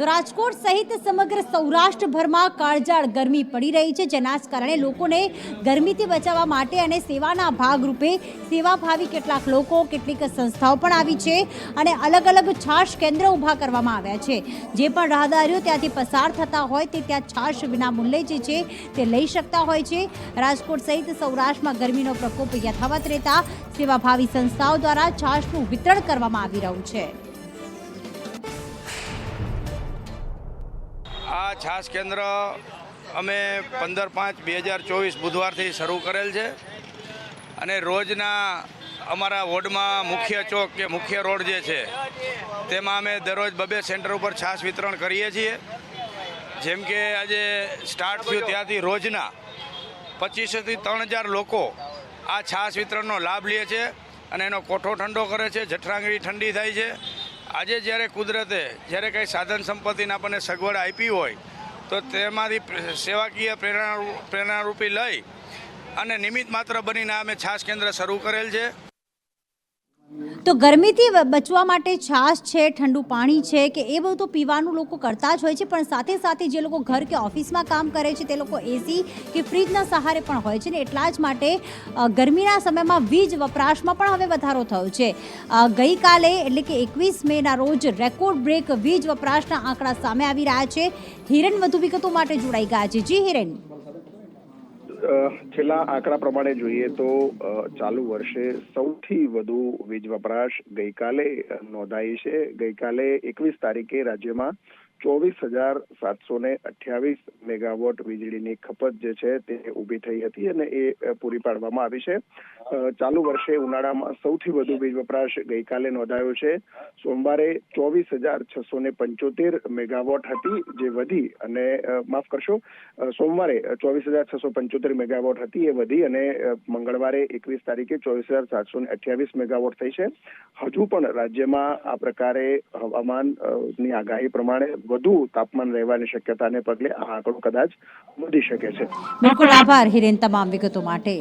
તો રાજકોટ સહિત સમગ્ર સૌરાષ્ટ્રભરમાં કાળજાળ ગરમી પડી રહી છે, જેના કારણે લોકોને ગરમીથી બચાવવા માટે અને સેવાના ભાગરૂપે સેવાભાવી કેટલાક લોકો, કેટલીક સંસ્થાઓ પણ આવી છે અને અલગ અલગ છાશ કેન્દ્ર ઊભા કરવામાં આવ્યા છે. જે પણ રાહદારીઓ ત્યાંથી પસાર થતા હોય તે ત્યાં છાશ વિના મૂલ્યે જે છે તે લઈ શકતા હોય છે. રાજકોટ સહિત સૌરાષ્ટ્રમાં ગરમીનો પ્રકોપ યથાવત રહેતા સેવાભાવી સંસ્થાઓ દ્વારા છાશનું વિતરણ કરવામાં આવી રહ્યું છે. આ છાસ કેન્દ્ર અમે પંદર પાંચ બે હજાર ચોવીસ બુધવારથી શરૂ કરેલ છે. અને રોજના અમારા વોર્ડમાં મુખ્ય ચોક કે મુખ્ય રોડ જે છે, તેમાં અમે દરરોજ બબે સેન્ટર ઉપર છાસ વિતરણ કરીએ છીએ. જેમ કે આજે સ્ટાર્ટ થયું ત્યાંથી રોજના પચીસોથી ત્રણ હજાર લોકો આ છાસ વિતરણનો લાભ લે છે અને એનો કોઠો ઠંડો કરે છે, જઠરાંગળી ઠંડી થાય છે. આજે જ્યારે કુદરતે જ્યારે કંઈ સાધન સંપત્તિને આપણને સગવડ આપી હોય, તો તેમાંથી સેવાકીય પ્રેરણા પ્રેરણારૂપી લઈ અને નિમિત્ત માત્ર બનીને અમે છાસ કેન્દ્ર શરૂ કરેલ છે. તો ગરમીથી બચવા માટે છાશ છે, ઠંડુ પાણી છે કે એ બધું તો પીવાનું લોકો કરતા જ હોય છે, પણ સાથે સાથે જે લોકો ઘર કે ઓફિસમાં કામ કરે છે તે લોકો એસી કે ફ્રીજના સહારે પણ હોય છે ને એટલા જ માટે ગરમીના સમયમાં વીજ વપરાશમાં પણ હવે વધારો થયો છે. ગઈકાલે એટલે કે એકવીસ મેના રોજ રેકોર્ડ બ્રેક વીજ વપરાશના આંકડા સામે આવી રહ્યા છે. હિરેન વધુ વિગતો માટે જોડાઈ ગયા છે. જી હિરેન. છેલ્લા આંકડા પ્રમાણે જોઈએ તો ચાલુ વર્ષે સૌથી વધુ વીજ વપરાશ ગઈકાલે નોંધાઈ છે. ગઈકાલે એકવીસ તારીખે રાજ્યમાં ચોવીસ હજાર સાતસો ને અઠ્યાવીસ મેગાવોટ વીજળીની ખપત જે છે તે ઊભી થઈ હતી અને એ પૂરી પાડવામાં આવી છે. ચાલુ વર્ષે ઉનાળામાં સૌથી વધુ વીજ વપરાશ ગઈકાલે નોંધાયો છે. સોમવારે ચોવીસ હજાર છસો ને પંચોતેર મેગાવોટ હતી જે વધી અને માફ કરશો સોમવારે ચોવીસ હજાર છસો પંચોતેર મેગાવોટ હતી એ વધી અને મંગળવારે એકવીસ તારીખે ચોવીસ હજાર સાતસો ને અઠ્યાવીસ મેગાવોટ થઈ છે. હજુ પણ રાજ્યમાં આ પ્રકારે હવામાનની આગાહી પ્રમાણે વધુ તાપમાન રહેવાની શક્યતાને પગલે આ આંકડો કદાચ વધી શકે છે. બિલકુલ, આભાર હિરેન, તમામ વિગતો માટે.